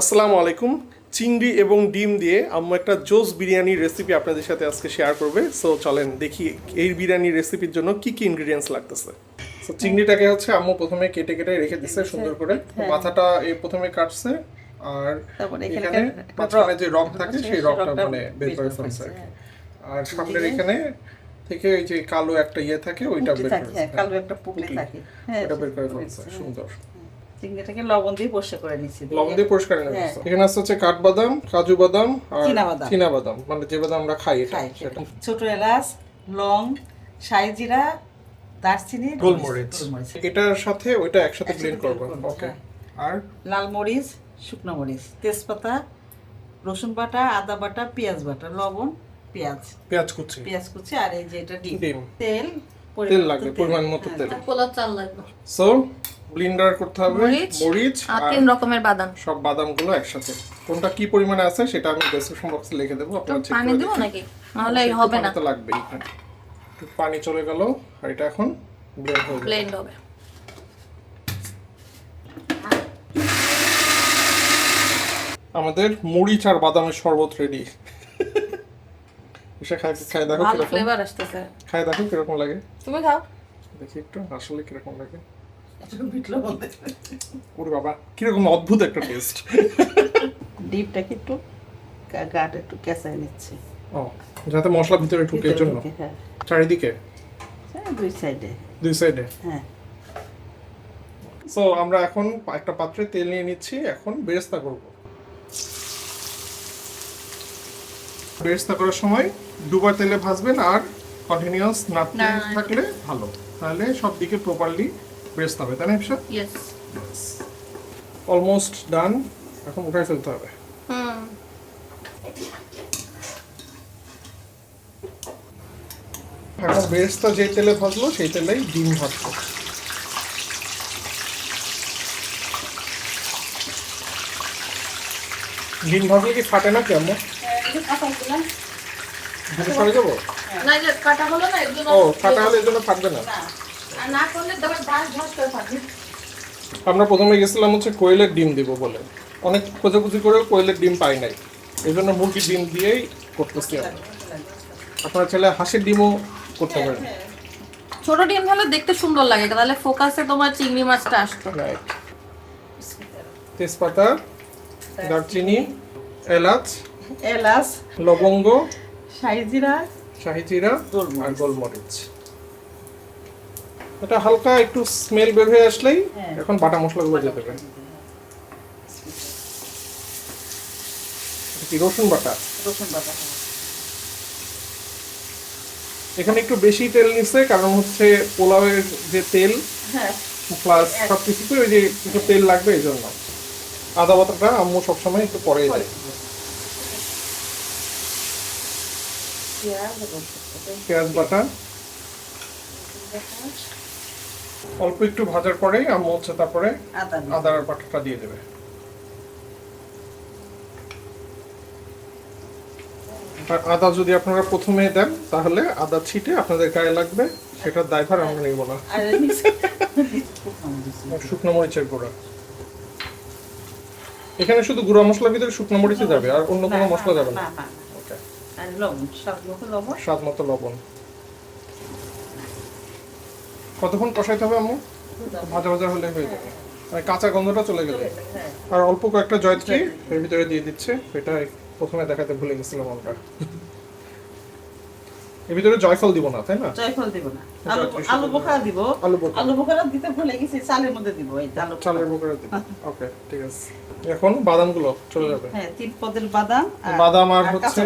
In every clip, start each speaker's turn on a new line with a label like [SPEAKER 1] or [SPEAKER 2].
[SPEAKER 1] আসসালামু আলাইকুম। চিংড়ি এবং ডিম দিয়ে আম্মু একটা জোস বিরিয়ানির রেসিপি আপনাদের সাথে আজকে শেয়ার করবে। সো চলেন দেখি এই বিরিয়ানির রেসিপির জন্য কি কি ইনগ্রেডিয়েন্টস লাগতেছে। সো চিংড়িটাকে হচ্ছে আম্মু প্রথমে কেটে কেটে রেখে দিচ্ছে সুন্দর করে। মাথাটা এই প্রথমে কাটছে আর
[SPEAKER 2] তারপরে এখানে
[SPEAKER 1] মাঝখানে যে রক থাকে সেই রকটা মানে বের করে ফেলছে আর সামনের এখানে থেকে ওই যে কালো একটা ইয়ে থাকে ওইটা বের করে
[SPEAKER 2] হ্যাঁ, কালো একটা পুঁটলি থাকে। হ্যাঁ,
[SPEAKER 1] ওটা বের করে ফেলছে সুন্দর।
[SPEAKER 2] চিংড়িটাকে লবণ দিয়ে পরিষ্কার করে নিচ্ছি।
[SPEAKER 1] লবণ দিয়ে পরিষ্কার করে
[SPEAKER 2] হ্যাঁ।
[SPEAKER 1] নিচ্ছে। এখানে আছে হচ্ছে কাঠবাদাম কাজু বাদাম আর
[SPEAKER 2] চীনাবাদাম।
[SPEAKER 1] চীনাবাদাম মানে যে বাদাম আমরা খাই এটা
[SPEAKER 2] ছোট এলাচ লং শাহি জিরা দারচিনি
[SPEAKER 1] গোলমরিচ। এটার সাথে ওইটা একসাথে ব্লেন্ড করব। ওকে
[SPEAKER 2] হ্যাঁ।
[SPEAKER 1] আর?
[SPEAKER 2] লাল মরিচ শুকনো মরিচ তেজপাতা রসুন বাটা আদা বাটা পেঁয়াজ বাটা লবণ পেঁয়াজ।
[SPEAKER 1] পেঁয়াজ কুচি।
[SPEAKER 2] পেঁয়াজ কুচি আর এই যে এটা ডিম। তেল
[SPEAKER 1] তেল লাগবে পরিমাণ মতো
[SPEAKER 2] হ্যাঁ,
[SPEAKER 1] তেল।
[SPEAKER 3] পোলাও চাল লাগবে।
[SPEAKER 1] সো ব্লেন্ডার করতে হবে
[SPEAKER 3] মরিচ আর তিন রকমের বাদাম।
[SPEAKER 1] সব বাদামগুলো একসাথে। কোনটা কি পরিমাণে আছে সেটা আমি ডেসক্রিপশন বক্সে লিখে দেবো আপনারা চেক
[SPEAKER 3] পানি দিব নাকি? নাহলে হবে না।
[SPEAKER 1] তো লাগবেই এখানে। একটু পানি চলে গেল আর এটা এখন ব্লেন্ড যাবে।
[SPEAKER 3] ব্লেন্ড হবে।
[SPEAKER 1] আমাদের মরিচ আর বাদামের শরবত রেডি এসে খাই খাই দেখো
[SPEAKER 3] ভালো
[SPEAKER 1] কীরকম।
[SPEAKER 3] ফ্লেভার আসতেছে।
[SPEAKER 1] খাই দেখো কীরকম লাগে।
[SPEAKER 3] তুমি খাও।
[SPEAKER 1] দেখি একটু আসলে কীরকম লাগে। ওরে বাবা কীরকম অদ্ভুত একটা টেস্ট
[SPEAKER 2] ডিমটাকে একটু গা- গাটা একটু কেঁচাই নিচ্ছে।
[SPEAKER 1] ও যাতে মশলা ভিতরে ঢুকে জন্য
[SPEAKER 2] হ্যাঁ।
[SPEAKER 1] চারিদিকে?
[SPEAKER 2] হ্যাঁ, দুই সাইডে।
[SPEAKER 1] দুই সাইডে?
[SPEAKER 2] হ্যাঁ।
[SPEAKER 1] সো আমরা এখন একটা পাত্রে তেল নিয়ে নিচ্ছি এখন বেরেস্তা করব। বেরেস্তা করার সময় দুবার তেলে ভাজবেন আর কন্টিনিউয়াস নাড়তে
[SPEAKER 3] না।
[SPEAKER 1] থাকলে ভালো। তাহলে সব দিকে প্রপারলি বেরেস্তা হবে তাই না ইপসা
[SPEAKER 3] ইয়েস
[SPEAKER 1] অলমোস্ট ডান এখন উঠাই ফেলতে হবে।
[SPEAKER 3] হুম।
[SPEAKER 1] এখন বেরেস্তা যে তেলে ভাজলো সেই তেলেই ডিম ভাজবো। ডিম ভাজলে কি ফাটে না কেমন? সরে যাব?
[SPEAKER 3] কাটা হলো না
[SPEAKER 1] ও ফাটা হলে এর জন্য ফাটবে না।
[SPEAKER 3] না করলে
[SPEAKER 1] আমরা প্রথমে গেছিলাম হচ্ছে কোয়েলের ডিম দিব বলে। অনেক খোঁজাখুঁজি করেও কোয়েলের ডিম পাই নাই। এই জন্য মুরগির ডিম দিয়েই করতেছি আমরা। আপনারা চাইলে হাঁসের ডিমও করতে পারেন
[SPEAKER 3] ছোট ডিম হলে দেখতে সুন্দর লাগে তাহলে ফোকাসে তোমার চিংড়ি মাছটা আসতো।
[SPEAKER 1] রাইট তেজপাতা দারচিনি এলাচ
[SPEAKER 2] এলাচ
[SPEAKER 1] লবঙ্গ
[SPEAKER 2] শাহি জিরা
[SPEAKER 1] শাহি জিরা আর গোলমরিচ। এটা হালকা একটু স্মেল বের হয়ে আসলেই
[SPEAKER 2] হ্যাঁ।
[SPEAKER 1] এখন বাটা মশলাগুলো দিয়ে দেবেন। রসুন বাটা?
[SPEAKER 2] রসুন বাটা
[SPEAKER 1] এখানে একটু বেশি তেল নিচ্ছে কারণ হচ্ছে পোলাওয়ের যে তেল
[SPEAKER 2] হ্যাঁ।
[SPEAKER 1] প্লাস সব কিছুতে ওই যে একটু তেল লাগবে এই জন্য। আদা বাটাটা আম্মু সবসময় একটু পরে যায়
[SPEAKER 2] পেঁয়াজ
[SPEAKER 1] বাটা। অল্প একটু ভাজার পরেই আম্মু হচ্ছে তারপরে। আদার বাটাটা দিয়ে দেবে। আর আদা যদি আপনারা প্রথমে দেন তাহলে আদা ছিটে আপনাদের গায়ে লাগবে সেটার দায়ভার আমরা নিব না।
[SPEAKER 2] শুকনো
[SPEAKER 1] মরিচের গুঁড়া। এখানে শুধু গুঁড়া মশলার ভিতরে শুকনো মরিচই যাবে আর অন্য কোনো মশলা যাবে
[SPEAKER 2] না। স্বাদ মতো লবণ।
[SPEAKER 1] কতক্ষণ কষাইতে হবে আম্মু? ভাজা ভাজা। হলে হয়ে যাবে। মানে কাঁচা গন্ধটা চলে গেলে।
[SPEAKER 2] হ্যাঁ।
[SPEAKER 1] আর অল্প কয়েকটা জয়ত্রী এর ভিতরে দিয়ে দিচ্ছে। এটা প্রথমে দেখাতে ভুলে গেছিলাম আমরা। এর ভিতরে জয়ফল দিব না তাই না?
[SPEAKER 2] জয়ফল দিব না। আলু আলু বোখরা দিব।
[SPEAKER 1] আলু বোখরা।
[SPEAKER 2] আলু বোখরা দিতে ভুলে গেছি চালের মধ্যে দিব এই আলু
[SPEAKER 1] চালের বুকের দিব। ওকে ঠিক আছে। এখন বাদামগুলো চলে যাবে।
[SPEAKER 2] হ্যাঁ তিন পদের বাদাম
[SPEAKER 1] বাদাম আর হচ্ছে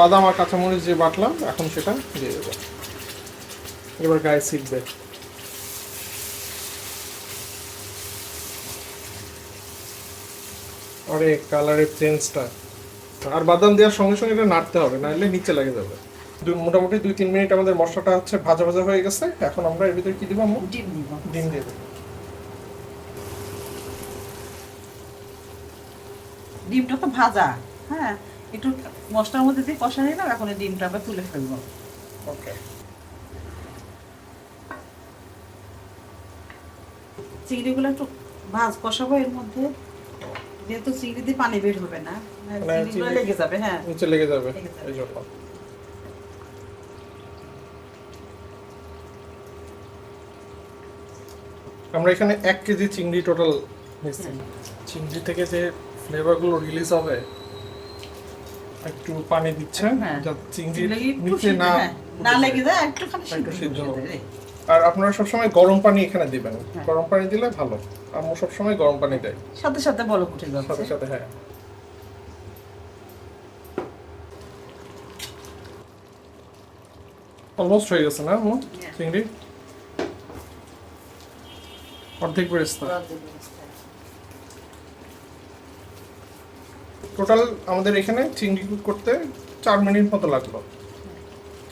[SPEAKER 1] বাদাম আর কাঁচামরিচ যে বাটলাম এখন সেটা দিয়ে দেবো। এবার গায়ে শিখবে আরে কালারের চেঞ্জটা আর বাদাম দেওয়ার সঙ্গে সঙ্গে এটা নাড়তে হবে নাহলে নিচে লেগে যাবে। মোটামুটি দুই তিন মিনিট আমাদের মশলাটা হচ্ছে ভাজা ভাজা হয়ে গেছে এখন আমরা এর ভিতরে কি দিব?
[SPEAKER 2] ডিম দিব।
[SPEAKER 1] ডিম দিয়ে দেবো।
[SPEAKER 2] ডিমটা তো ভাজা হ্যাঁ একটু মশলার মধ্যে দিয়ে কষা নিলাম এখন এই ডিমটা আমরা তুলে ফেলব।
[SPEAKER 1] ওকে
[SPEAKER 2] চিংড়িগুলো একটু ভাজ কষাবো এর মধ্যে। যেহেতু চিংড়ি দিয়ে পানি বের হবে না।
[SPEAKER 1] মানে
[SPEAKER 2] চিংড়িগুলো লেগে যাবে হ্যাঁ।
[SPEAKER 1] নিচে লেগে যাবে এই জন্য। আমরা এখানে এক কেজি চিংড়ি টোটাল নিচ্ছি। চিংড়ি থেকে যে ফ্লেভারগুলো রিলিজ হবে একটু পানি দিচ্ছেন
[SPEAKER 2] হ্যাঁ।
[SPEAKER 1] যাতে চিংড়ি নিচে না
[SPEAKER 2] না লেগে যায়
[SPEAKER 1] একটু
[SPEAKER 2] সিদ্ধ
[SPEAKER 1] হবে। আর আপনারা সবসময় গরম পানি এখানে দিবেন।
[SPEAKER 2] হ্যাঁ।
[SPEAKER 1] গরম পানি দিলে ভালো। আম্মু সবসময় গরম পানি দেয়।
[SPEAKER 2] সাথে সাথে বলো উঠে
[SPEAKER 1] সাথে সাথে হ্যাঁ। অলমোস্ট হয়ে গেছে না আম্মু? চিংড়ি? অর্ধেক বেরেস্তা। টোটাল আমাদের এখানে চিংড়ি কুক করতে চার মিনিট মতো লাগল।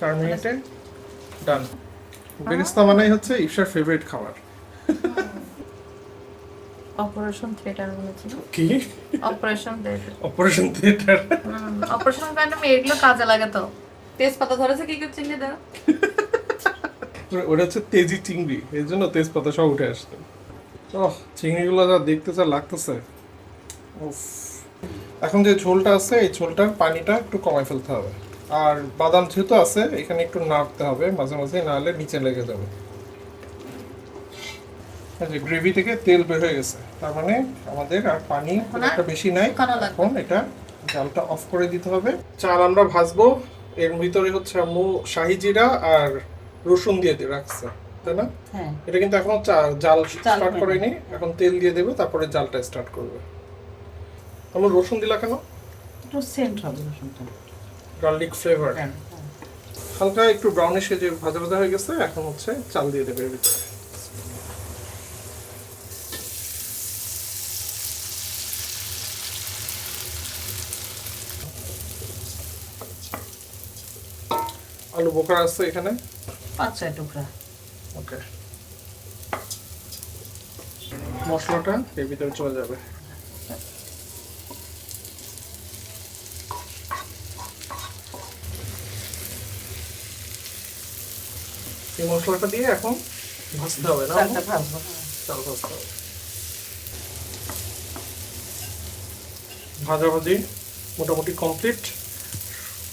[SPEAKER 1] চার মিনিটে ডান বেরেস্তা বানাই হচ্ছে ইফসার ফেভারিট খাবার।
[SPEAKER 3] অপারেশন থিয়েটার বলেছিল।
[SPEAKER 1] কি?
[SPEAKER 3] অপারেশন থিয়েটার
[SPEAKER 1] অপারেশন থিয়েটার
[SPEAKER 3] অপারেশন কারণে এগুলো কাজে লাগে তো। তেজপাতা ধরেছে কি কি চিংড়ি দেওয়া?
[SPEAKER 1] ওটা হচ্ছে তেজি চিংড়ি এর জন্য তেজপাতা সব উঠে আসছে। ওহ চিংড়িগুলো যা দেখতে যা লাগতেছে। উফ। এখন যে ঝোলটা আছে এই ঝোলটার পানিটা একটু কমায় ফেলতে হবে। আর বাদাম যেহেতু আছে এখানে একটু নাড়তে হবে মাঝে মাঝে নাহলে নিচে লেগে যাবে। গ্রেভি থেকে তেল বের হয়ে গেছে। তার মানে আমাদের আর পানি একটা বেশি নাই। এখন এটা জালটা অফ করে দিতে হবে। চাল আমরা ভাজবো এর ভিতরে হচ্ছে আম্মু শাহি জিরা আর রসুন দিয়ে দিয়ে রাখছে তাই না?
[SPEAKER 2] হ্যাঁ।
[SPEAKER 1] এটা কিন্তু এখনও জাল স্টার্ট। করেনি। এখন তেল দিয়ে দেবে তারপরে জালটা স্টার্ট করবে। আমরা রসুন দিলা কেন?
[SPEAKER 2] একটু সেন্ট হবে রসুনটা।
[SPEAKER 1] গার্লিক ফ্লেভার
[SPEAKER 2] হ্যাঁ,
[SPEAKER 1] হালকা একটু ব্রাউনিশ যে ভাজা ভাজা হয়ে গেছে এখন হচ্ছে চাল দিয়ে দেবে এর ভিতরে। আলু বোখরা আছে এখানে?
[SPEAKER 2] পাঁচ ছয় টুকরা।
[SPEAKER 1] ওকে মশলাটা এর ভিতরে চলে যাবে। এই মশলাটা দিয়ে এখন ভাজতে হবে না
[SPEAKER 2] চালটা ভাজবো হ্যাঁ।
[SPEAKER 1] চাল ভাজতে হবে। ভাজাভাজি মোটামুটি কমপ্লিট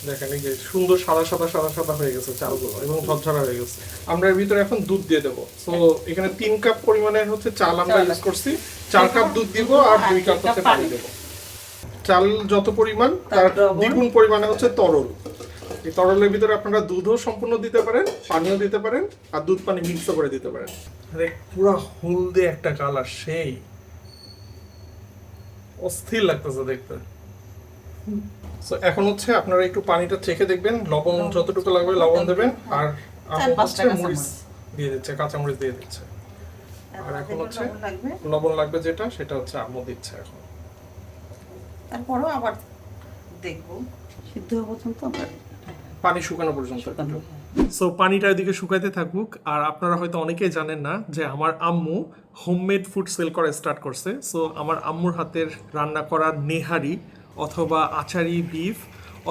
[SPEAKER 1] দেখেন এই যে সুন্দর সাদা সাদা সাদা সাদা হয়ে গেছে চালগুলো এবং ঝরঝরা হয়ে গেছে। আমরা এর ভিতরে এখন দুধ দিয়ে দেবো। তো এখানে তিন কাপ পরিমাণের হচ্ছে চাল আমরা ইউজ করছি। চার কাপ দুধ দিব আর
[SPEAKER 2] আর
[SPEAKER 1] দুই কাপ হচ্ছে
[SPEAKER 2] পানি।
[SPEAKER 1] দেবো। চাল যত পরিমাণ তার দ্বিগুণ পরিমাণে হচ্ছে তরল। এই তরলের ভিতরে আপনারা দুধও সম্পূর্ণ দিতে পারেন পানিও দিতে পারেন আর দুধ পানি মিক্সও করে দিতে পারেন। আরে পুরো হলদে একটা কালার সেই। অস্থির লাগতেছে দেখতে। So, এখন হচ্ছে আপনারা একটু পানিটা চেখে দেখবেন লবণ যতটুকু লাগবে লবণ দেবেন আর
[SPEAKER 2] পাঁচটা
[SPEAKER 1] হচ্ছে মরিচ
[SPEAKER 2] কাঁচামরিচ।
[SPEAKER 1] দিয়ে দিচ্ছে কাঁচামরিচ দিয়ে দিচ্ছে। আর এখন হচ্ছে-
[SPEAKER 2] লবণ লাগবে।
[SPEAKER 1] যেটা সেটা হচ্ছে আম্মু দিচ্ছে এখন।
[SPEAKER 2] তারপরেও আবার দেখব। সিদ্ধ হওয়া পর্যন্ত আমরা
[SPEAKER 1] পানি শুকানো পর্যন্ত। সো পানিটা এদিকে শুকাইতে থাকুক আর আপনারা হয়তো অনেকেই জানেন না যে আমার আম্মু হোমমেড ফুড সেল করা স্টার্ট করছে। সো আমার আম্মুর হাতের রান্না করা নেহারি অথবা আচারি বিফ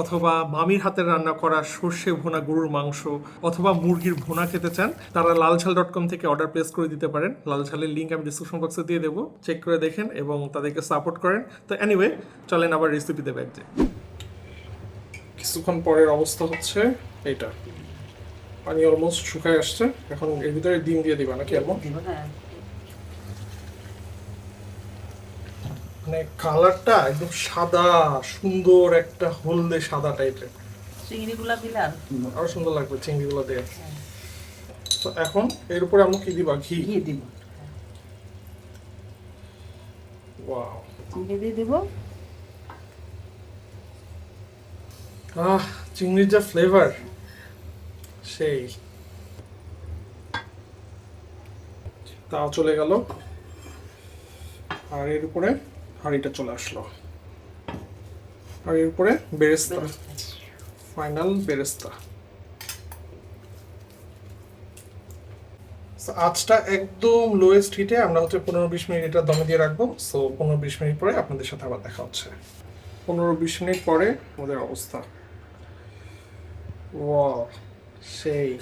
[SPEAKER 1] অথবা মামির হাতের রান্না করা সর্ষে ভুনা গরুর মাংস অথবা মুরগির ভুনা খেতে চান তারা লালঝাল ডট কম থেকে অর্ডার প্লেস করে দিতে পারেন। লালঝালের লিঙ্ক আমি ডিসক্রিপশন বক্সে দিয়ে দেবো। চেক করে দেখেন এবং তাদেরকে সাপোর্ট করেন। তো এনিওয়ে চলেন আবার রেসিপি দেবে একদিন কিছুক্ষণ পরের অবস্থা হচ্ছে এইটা। পানি অলমোস্ট শুকায় আসছে। এখন এর ভিতরে ডিম দিয়ে দিবা নাকি এমন
[SPEAKER 2] হ্যাঁ।
[SPEAKER 1] মানে কালারটা একদম সাদা সুন্দর একটা হলদে সাদা টাইপের
[SPEAKER 2] চিংড়িগুলা দিলে আর সুন্দর।
[SPEAKER 1] লাগবে চিংড়িগুলো দিয়ে। তো এখন এর উপরে আমরা কি দিবা? ঘি?
[SPEAKER 2] ঘি দিব।
[SPEAKER 1] ওয়াও
[SPEAKER 2] চিংড়ি দিয়ে দিব।
[SPEAKER 1] আহ চিংড়ির যা ফ্লেভার সেই। তাও চলে গেল। আর এর উপরে হাঁড়িটা চলে আসলো। আর এর উপরে বেরেস্তা। ফাইনাল বেরেস্তা। আঁচটা একদম লোয়েস্ট হিটে আমরা হচ্ছে পনেরো বিশ মিনিট এটা দমে দিয়ে রাখব। সো পনেরো বিশ মিনিট পরে আপনাদের সাথে আবার দেখা হচ্ছে। পনেরো বিশ মিনিট পরে আমাদের অবস্থা। ওয়াও সেই।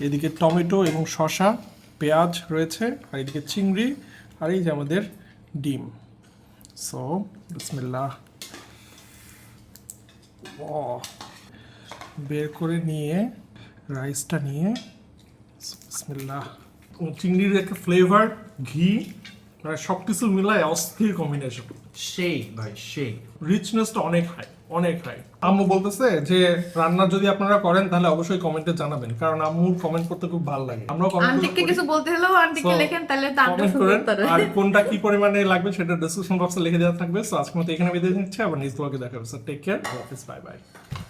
[SPEAKER 1] এদিকে টমেটো এবং শসা, পেঁয়াজ রয়েছে, আর এদিকে চিংড়ি, আর এই যে আমাদের ডিম। সো বিসমিল্লাহ। ও, বের করে নিয়ে, রাইসটা নিয়ে, বিসমিল্লাহ। চিংড়ির একটা ফ্লেভার ঘি মানে সব কিছু মিলায় অস্থির কম্বিনেশন
[SPEAKER 4] সেই ভাই সেই
[SPEAKER 1] রিচনেসটা অনেক হাই অনেক হাই আম্মু বলতেছে যে রান্না যদি আপনারা করেন তাহলে অবশ্যই কমেন্টে জানাবেন। কারণ আম্মুর কমেন্ট করতে খুব ভালো লাগে। কমেন্ট
[SPEAKER 3] আন্টিকে কিছু বলতে হলেও আন্টিকে লেখেন তাহলে
[SPEAKER 1] কমেন্ট
[SPEAKER 3] শুনতে
[SPEAKER 1] করেন। আর কোনটা কি পরিমাণে লাগবে সেটা ডিসক্রিপশন বক্সে লিখে দেওয়া থাকবে। সো আজকের মতো এখানে বিদায় নিচ্ছে। আবার নিজ ব্লগে দেখা হবে। Sir take care office bye bye